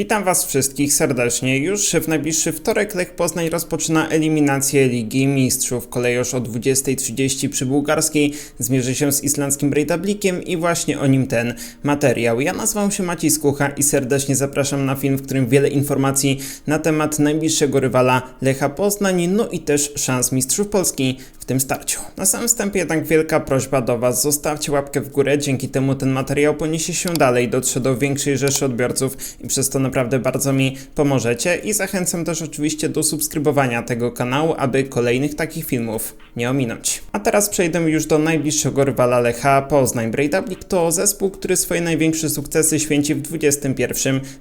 Witam Was wszystkich serdecznie. Już w najbliższy wtorek Lech Poznań rozpoczyna eliminację Ligi Mistrzów. Kolejoż o 20.30 przy Bułgarskiej zmierzy się z islandzkim Breitablikiem i właśnie o nim ten materiał. Ja nazywam się Maciej Skucha i serdecznie zapraszam na film, w którym wiele informacji na temat najbliższego rywala Lecha Poznań, no i też szans Mistrzów Polski tym starciu. Na samym wstępie jednak wielka prośba do Was, zostawcie łapkę w górę, dzięki temu ten materiał poniesie się dalej, dotrze do większej rzeszy odbiorców i przez to naprawdę bardzo mi pomożecie i zachęcam też oczywiście do subskrybowania tego kanału, aby kolejnych takich filmów nie ominąć. A teraz przejdę już do najbliższego rywala Lecha Poznań. Breidablik to zespół, który swoje największe sukcesy święci w XXI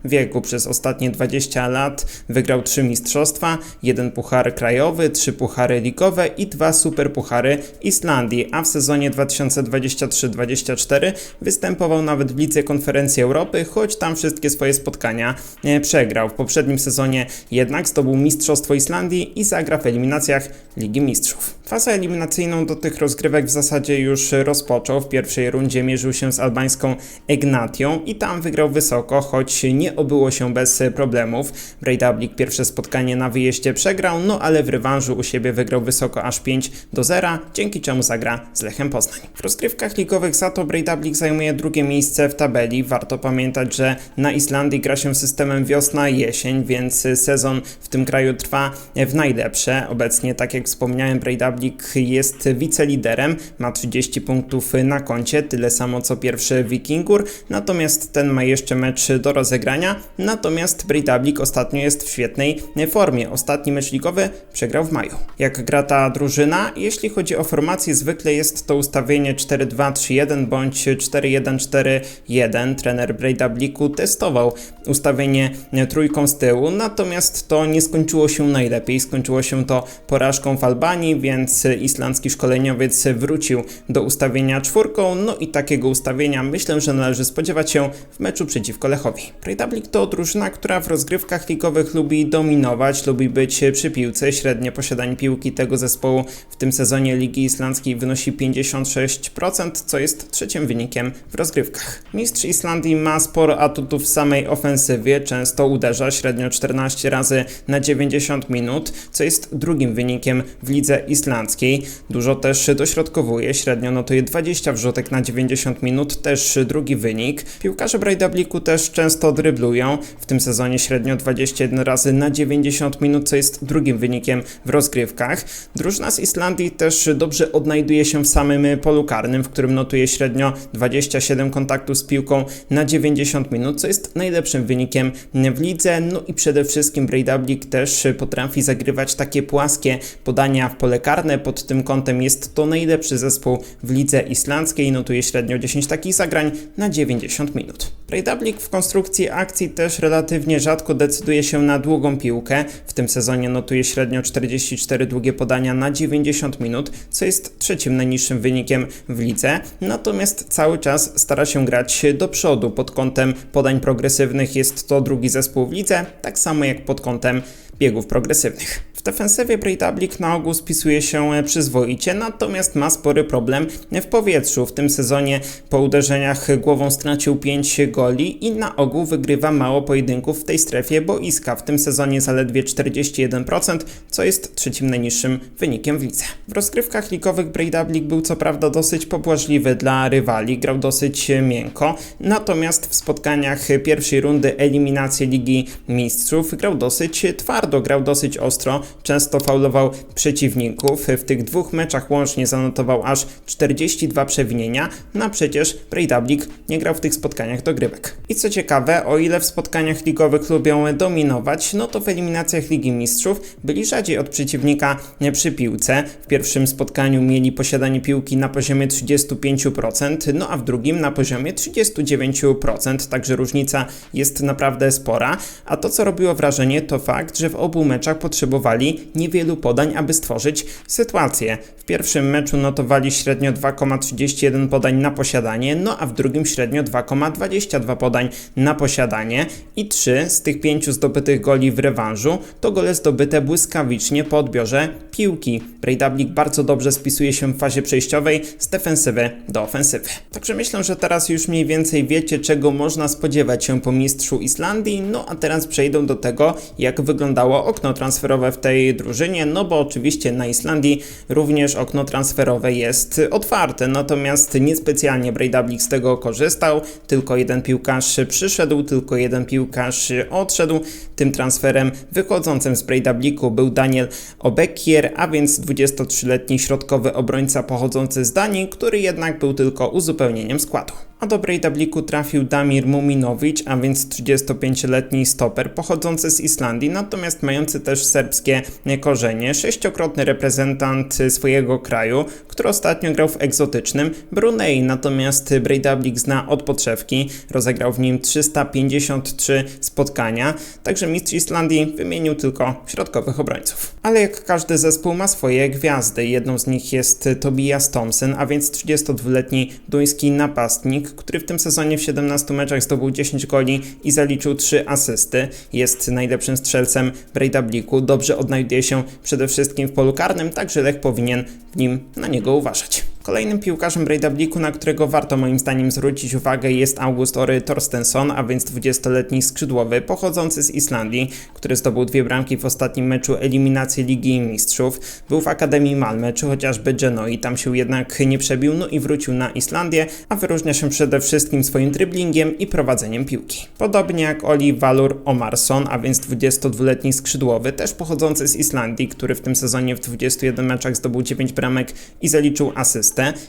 wieku. Przez ostatnie 20 lat wygrał trzy mistrzostwa, jeden puchar krajowy, trzy puchary ligowe i dwa superpuchary Islandii, a w sezonie 2023-2024 występował nawet w Lidze Konferencji Europy, choć tam wszystkie swoje spotkania e, przegrał. W poprzednim sezonie jednak zdobył Mistrzostwo Islandii i zagra w eliminacjach Ligi Mistrzów. Fazę eliminacyjną do tych rozgrywek w zasadzie już rozpoczął. W pierwszej rundzie mierzył się z albańską Egnatią i tam wygrał wysoko, choć nie obyło się bez problemów. Breidablik pierwsze spotkanie na wyjeździe przegrał, no ale w rewanżu u siebie wygrał wysoko aż 5 do 0, dzięki czemu zagra z Lechem Poznań. W rozgrywkach ligowych za to Breidablik zajmuje drugie miejsce w tabeli. Warto pamiętać, że na Islandii gra się systemem wiosna-jesień, więc sezon w tym kraju trwa w najlepsze. Obecnie, tak jak wspomniałem, Breidablik jest wiceliderem, ma 30 punktów na koncie, tyle samo co pierwszy Wikingur, natomiast ten ma jeszcze mecz do rozegrania, natomiast Breidablik ostatnio jest w świetnej formie. Ostatni mecz ligowy przegrał w maju. Jak gra ta drużyna? Jeśli chodzi o formację, zwykle jest to ustawienie 4-2-3-1 bądź 4-1-4-1. Trener Breidabliku testował ustawienie trójką z tyłu, natomiast to nie skończyło się najlepiej. Skończyło się to porażką w Albanii, więc islandzki szkoleniowiec wrócił do ustawienia czwórką, no i takiego ustawienia myślę, że należy spodziewać się w meczu przeciwko Lechowi. Breidablik to drużyna, która w rozgrywkach ligowych lubi dominować, lubi być przy piłce. Średnie posiadanie piłki tego zespołu w tym sezonie Ligi Islandzkiej wynosi 56%, co jest trzecim wynikiem w rozgrywkach. Mistrz Islandii ma sporo atutów w samej ofensywie, często uderza średnio 14 razy na 90 minut, co jest drugim wynikiem w lidze Dużo też dośrodkowuje, średnio notuje 20 wrzutek na 90 minut, też drugi wynik. Piłkarze Breidabliku też często dryblują, w tym sezonie średnio 21 razy na 90 minut, co jest drugim wynikiem w rozgrywkach. Drużyna z Islandii też dobrze odnajduje się w samym polu karnym, w którym notuje średnio 27 kontaktów z piłką na 90 minut, co jest najlepszym wynikiem w lidze. No i przede wszystkim Breidablik też potrafi zagrywać takie płaskie podania w pole karne. Pod tym kątem jest to najlepszy zespół w lidze islandzkiej. Notuje średnio 10 takich zagrań na 90 minut. Breidablik w konstrukcji akcji też relatywnie rzadko decyduje się na długą piłkę. W tym sezonie notuje średnio 44 długie podania na 90 minut, co jest trzecim najniższym wynikiem w lidze. Natomiast cały czas stara się grać do przodu. Pod kątem podań progresywnych jest to drugi zespół w lidze, tak samo jak pod kątem biegów progresywnych. W defensywie Breidablik na ogół spisuje się przyzwoicie, natomiast ma spory problem w powietrzu. W tym sezonie po uderzeniach głową stracił 5 goli i na ogół wygrywa mało pojedynków w tej strefie boiska. W tym sezonie zaledwie 41%, co jest trzecim najniższym wynikiem w lidze. W rozgrywkach ligowych Breidablik był co prawda dosyć pobłażliwy dla rywali, grał dosyć miękko, natomiast w spotkaniach pierwszej rundy eliminacji Ligi Mistrzów grał dosyć twardo, grał dosyć ostro, często faulował przeciwników. W tych dwóch meczach łącznie zanotował aż 42 przewinienia, no a przecież Breidablik nie grał w tych spotkaniach dogrywek. I co ciekawe, o ile w spotkaniach ligowych lubią dominować, no to w eliminacjach Ligi Mistrzów byli rzadziej od przeciwnika przy piłce. W pierwszym spotkaniu mieli posiadanie piłki na poziomie 35%, no a w drugim na poziomie 39%, także różnica jest naprawdę spora. A to, co robiło wrażenie, to fakt, że w obu meczach potrzebowali niewielu podań, aby stworzyć sytuację. W pierwszym meczu notowali średnio 2,31 podań na posiadanie, no a w drugim średnio 2,22 podań na posiadanie i trzy z tych pięciu zdobytych goli w rewanżu to gole zdobyte błyskawicznie po odbiorze piłki. Breidablik bardzo dobrze spisuje się w fazie przejściowej z defensywy do ofensywy. Także myślę, że teraz już mniej więcej wiecie, czego można spodziewać się po mistrzu Islandii. No a teraz przejdę do tego, jak wyglądało okno transferowe w tej drużynie. No bo oczywiście na Islandii również okno transferowe jest otwarte, natomiast niespecjalnie Breidablik z tego korzystał. Tylko jeden piłkarz przyszedł, tylko jeden piłkarz odszedł. Tym transferem wychodzącym z Breidabliku był Daniel Obekier, a więc 23-letni środkowy obrońca pochodzący z Danii, który jednak był tylko uzupełnieniem składu. A do Breidabliku trafił Damir Muminowicz, a więc 35-letni stoper pochodzący z Islandii, natomiast mający też serbskie korzenie, sześciokrotny reprezentant swojego kraju, który ostatnio grał w egzotycznym Brunei, natomiast Breidablik zna od podszewki, rozegrał w nim 353 spotkania, także mistrz Islandii wymienił tylko środkowych obrońców. Ale jak każdy zespół ma swoje gwiazdy, jedną z nich jest Tobias Thompson, a więc 32-letni duński napastnik, który w tym sezonie w 17 meczach zdobył 10 goli i zaliczył 3 asysty. Jest najlepszym strzelcem Breidabliku, dobrze odnajduje się przede wszystkim w polu karnym, także Lech powinien w nim na niego uważać. Kolejnym piłkarzem Breidabliku, na którego warto moim zdaniem zwrócić uwagę jest August Ory Torstensson, a więc 20-letni skrzydłowy pochodzący z Islandii, który zdobył dwie bramki w ostatnim meczu eliminacji Ligi Mistrzów. Był w Akademii Malmö czy chociażby Genoi, tam się jednak nie przebił, no i wrócił na Islandię, a wyróżnia się przede wszystkim swoim driblingiem i prowadzeniem piłki. Podobnie jak Oli Valur Omarsson, a więc 22-letni skrzydłowy, też pochodzący z Islandii, który w tym sezonie w 21 meczach zdobył 9 bramek i zaliczył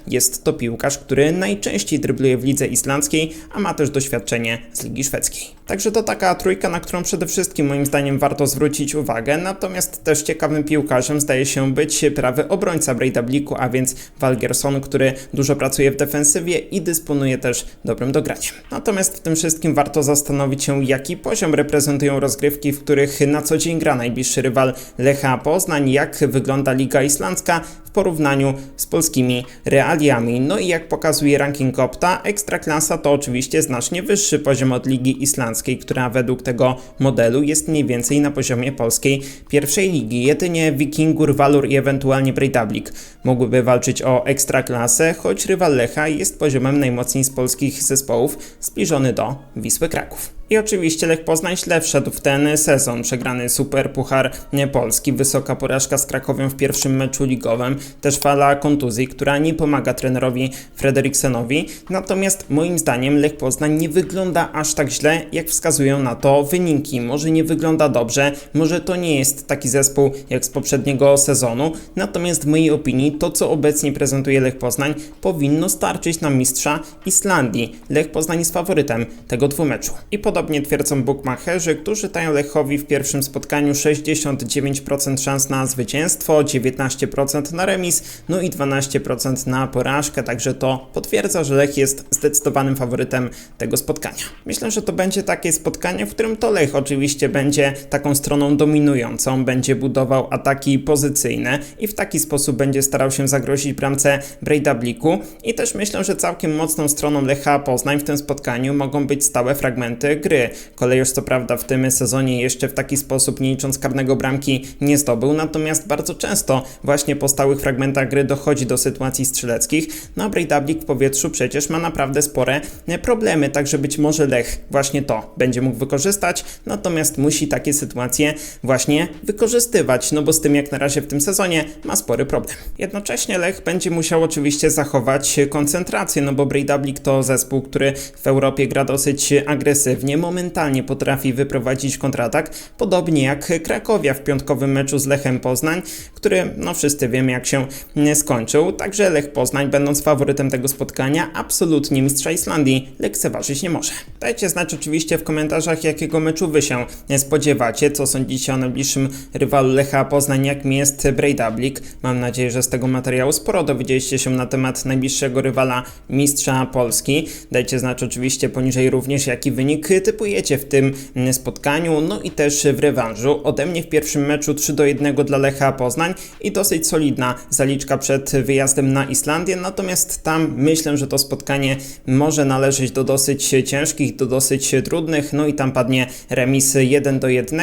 Jest to piłkarz, który najczęściej drybluje w lidze islandzkiej, a ma też doświadczenie z Ligi Szwedzkiej. Także to taka trójka, na którą przede wszystkim moim zdaniem warto zwrócić uwagę, natomiast też ciekawym piłkarzem zdaje się być prawy obrońca Breidabliku, a więc Valgerson, który dużo pracuje w defensywie i dysponuje też dobrym dograniem. Natomiast w tym wszystkim warto zastanowić się, jaki poziom reprezentują rozgrywki, w których na co dzień gra najbliższy rywal Lecha Poznań, jak wygląda Liga Islandzka w porównaniu z polskimi realiami. No i jak pokazuje ranking Opta, Ekstraklasa to oczywiście znacznie wyższy poziom od Ligi Islandzkiej, która według tego modelu jest mniej więcej na poziomie polskiej pierwszej ligi. Jedynie Wikingur, Valur i ewentualnie Breidablik mogłyby walczyć o Ekstraklasę, choć rywal Lecha jest poziomem najmocniej z polskich zespołów, zbliżony do Wisły Kraków. I oczywiście Lech Poznań źle wszedł w ten sezon. Przegrany Super Puchar Polski, wysoka porażka z Krakowią w pierwszym meczu ligowym, też fala kontuzji, która nie pomaga trenerowi Frederiksenowi. Natomiast moim zdaniem Lech Poznań nie wygląda aż tak źle, jak wskazują na to wyniki. Może nie wygląda dobrze, może to nie jest taki zespół jak z poprzedniego sezonu. Natomiast w mojej opinii to, co obecnie prezentuje Lech Poznań, powinno starczyć na mistrza Islandii. Lech Poznań jest faworytem tego dwumeczu. I podobnie twierdzą bookmacherzy, którzy dają Lechowi w pierwszym spotkaniu 69% szans na zwycięstwo, 19% na remis, no i 12% na porażkę, także to potwierdza, że Lech jest zdecydowanym faworytem tego spotkania. Myślę, że to będzie takie spotkanie, w którym to Lech oczywiście będzie taką stroną dominującą, będzie budował ataki pozycyjne i w taki sposób będzie starał się zagrozić bramce Breidabliku i też myślę, że całkiem mocną stroną Lecha Poznań w tym spotkaniu mogą być stałe fragmenty gry. Kolejusz co prawda w tym sezonie jeszcze w taki sposób, nie licząc karnego bramki, nie zdobył, natomiast bardzo często właśnie po stałych fragmentach gry dochodzi do sytuacji strzeleckich. No a Breidablik w powietrzu przecież ma naprawdę spore problemy, także być może Lech właśnie to będzie mógł wykorzystać, natomiast musi takie sytuacje właśnie wykorzystywać, no bo z tym jak na razie w tym sezonie ma spory problem. Jednocześnie Lech będzie musiał oczywiście zachować koncentrację, no bo Breidablik to zespół, który w Europie gra dosyć agresywnie, momentalnie potrafi wyprowadzić kontratak, podobnie jak Krakowia w piątkowym meczu z Lechem Poznań, który no wszyscy wiemy jak się skończył, także Lech Poznań będąc faworytem tego spotkania absolutnie mistrza Islandii lekceważyć nie może. Dajcie znać oczywiście w komentarzach jakiego meczu wy się spodziewacie, co sądzicie o najbliższym rywalu Lecha Poznań, jakim jest Breidablik. Mam nadzieję, że z tego materiału sporo dowiedzieliście się na temat najbliższego rywala mistrza Polski. Dajcie znać oczywiście poniżej również jaki wynik typujecie w tym mm, spotkaniu, no i też w rewanżu. Ode mnie w pierwszym meczu 3 do 1 dla Lecha Poznań i dosyć solidna zaliczka przed wyjazdem na Islandię, natomiast tam myślę, że to spotkanie może należeć do dosyć ciężkich, do dosyć trudnych, no i tam padnie remis 1 do 1.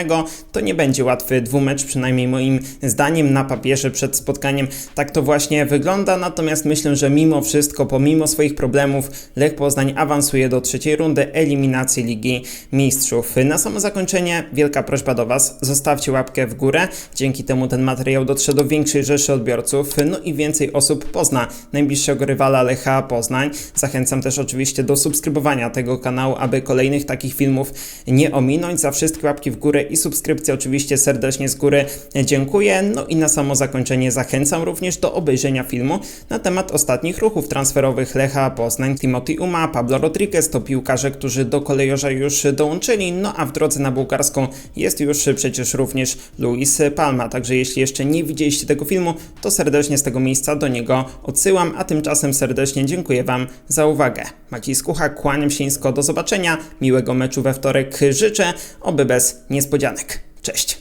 To nie będzie łatwy dwumecz, przynajmniej moim zdaniem na papierze przed spotkaniem. Tak to właśnie wygląda, natomiast myślę, że mimo wszystko, pomimo swoich problemów, Lech Poznań awansuje do trzeciej rundy eliminacji Ligi Mistrzów. Na samo zakończenie wielka prośba do Was, zostawcie łapkę w górę, dzięki temu ten materiał dotrze do większej rzeszy odbiorców, no i więcej osób pozna najbliższego rywala Lecha Poznań. Zachęcam też oczywiście do subskrybowania tego kanału, aby kolejnych takich filmów nie ominąć. Za wszystkie łapki w górę i subskrypcje oczywiście serdecznie z góry dziękuję. No i na samo zakończenie zachęcam również do obejrzenia filmu na temat ostatnich ruchów transferowych Lecha Poznań. Timothy Uma, Pablo Rodriguez to piłkarze, którzy do kolejorza już dołączyli, no a w drodze na bułgarską jest już przecież również Luis Palma. Także jeśli jeszcze nie widzieliście tego filmu, to serdecznie z tego miejsca do niego odsyłam, a tymczasem serdecznie dziękuję Wam za uwagę. Maciej Skucha, kłaniam się nisko, do zobaczenia, miłego meczu we wtorek życzę, oby bez niespodzianek. Cześć!